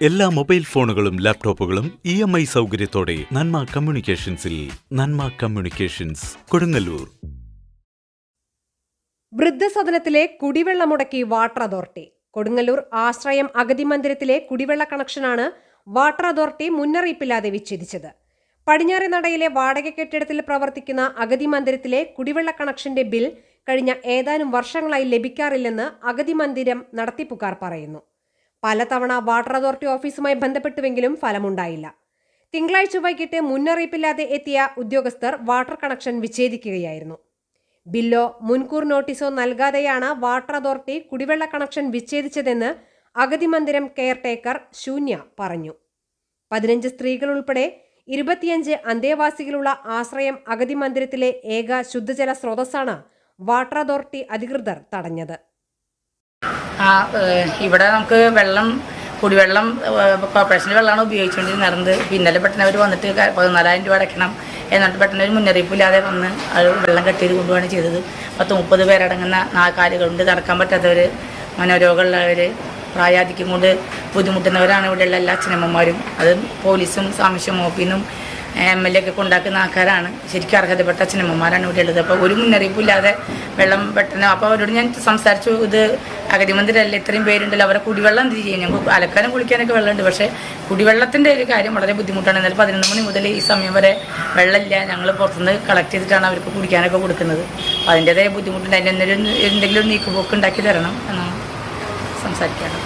എല്ലാ മൊബൈൽ ഫോണുകളും ലാപ്ടോപ്പുകളും ഇ എം ഐ സൗകര്യത്തോടെ നന്മ കമ്മ്യൂണിക്കേഷൻസിൽ നന്മ കമ്മ്യൂണിക്കേഷൻസ് കൊടുങ്ങല്ലൂർ. വൃദ്ധസദനത്തിലെ കുടിവെള്ളം മുടക്കി വാട്ടർ അതോറിറ്റി കൊടുങ്ങല്ലൂർ ആശ്രയം അഗതി മന്ദിരത്തിലെ കുടിവെള്ള കണക്ഷനാണ് വാട്ടർ അതോറിറ്റി മുന്നറിയിപ്പില്ലാതെ വിച്ഛേദിച്ചത്. പടിഞ്ഞാറെ നടയിലെ വാടക കെട്ടിടത്തിൽ പ്രവർത്തിക്കുന്ന അഗതി മന്ദിരത്തിലെ കുടിവെള്ള കണക്ഷന്റെ ബിൽ കഴിഞ്ഞ ഏതാനും വർഷങ്ങളായി ലഭിക്കാറില്ലെന്ന് അഗതി മന്ദിരം നടത്തിപ്പുകാർ പറയുന്നു. പലതവണ വാട്ടർ അതോറിറ്റി ഓഫീസുമായി ബന്ധപ്പെട്ടുവെങ്കിലും ഫലമുണ്ടായില്ല. തിങ്കളാഴ്ച വൈകിട്ട് മുന്നറിയിപ്പില്ലാതെ എത്തിയ ഉദ്യോഗസ്ഥർ വാട്ടർ കണക്ഷൻ വിച്ഛേദിക്കുകയായിരുന്നു. ബില്ലോ മുൻകൂർ നോട്ടീസോ നൽകാതെയാണ് വാട്ടർ അതോറിറ്റി കുടിവെള്ള കണക്ഷൻ വിച്ഛേദിച്ചതെന്ന് അഗതി മന്ദിരം കെയർടേക്കർ ശൂന്യ പറഞ്ഞു. പതിനഞ്ച് സ്ത്രീകൾ ഉൾപ്പെടെ ഇരുപത്തിയഞ്ച് അന്തേവാസികളുള്ള ആശ്രയം അഗതി മന്ദിരത്തിലെ ഏക ശുദ്ധജല സ്രോതസ്സാണ് വാട്ടർ അതോറിറ്റി അധികൃതർ തടഞ്ഞത്. ആ ഇവിടെ നമുക്ക് വെള്ളം കുടിവെള്ളം കോർപ്പറേഷന്റെ വെള്ളമാണ് ഉപയോഗിച്ചുകൊണ്ടിരുന്നത് ഇന്നലെ പെട്ടെന്ന് അവർ വന്നിട്ട് പതിനാലായിരം രൂപ അടയ്ക്കണം എന്നിട്ട് പെട്ടെന്ന് ഒരു മുന്നറിയിപ്പില്ലാതെ വന്ന് അത് വെള്ളം കെട്ടിയത് കൊണ്ടുപോവാണ് ചെയ്തത്. പത്ത് മുപ്പത് പേരടങ്ങുന്ന നാൽക്കാലുകളുണ്ട്. നടക്കാൻ പറ്റാത്തവർ മനോരോഗമുള്ളവർ പ്രായാധിക്യം കൊണ്ട് ബുദ്ധിമുട്ടുന്നവരാണ് ഇവിടെയുള്ള എല്ലാ അച്ഛനമ്മമാരും. അത് പോലീസും സാമൂഹ്യ മോപ്പിന്നും എം എൽ എ ഒക്കെ ഉണ്ടാക്കുന്ന ആൾക്കാരാണ്. ശരിക്കും അർഹതപ്പെട്ട അച്ഛനമ്മമാരാണ് ഇവിടെ ഉള്ളത്. അപ്പോൾ ഒരു മുന്നറിയിപ്പില്ലാതെ വെള്ളം പെട്ടെന്ന് അപ്പോൾ അവരോട് ഞാൻ സംസാരിച്ചു. ഇത് അഗതി മന്ദിരമല്ല ഇത്രയും പേരുണ്ടല്ലോ അവരെ കുടിവെള്ളം എന്ത് ചെയ്യും? ഞങ്ങൾക്ക് അലക്കാനും കുളിക്കാനൊക്കെ വെള്ളമുണ്ട്. പക്ഷേ കുടിവെള്ളത്തിന്റെ ഒരു കാര്യം വളരെ ബുദ്ധിമുട്ടാണ്. എന്നാൽ പതിനൊന്ന് മണി മുതൽ ഈ സമയം വരെ വെള്ളമില്ല. ഞങ്ങൾ പുറത്തുനിന്ന് കളക്ട് ചെയ്തിട്ടാണ് അവർക്ക് കുടിക്കാനൊക്കെ കൊടുക്കുന്നത്. അപ്പോൾ അതിന്റെതായ ബുദ്ധിമുട്ടുണ്ട്. അതിന്റെ എന്തെങ്കിലും എന്തെങ്കിലും നീക്കുപോക്ക് ഉണ്ടാക്കി തരണം എന്നാണ് സംസാരിക്കാറ്.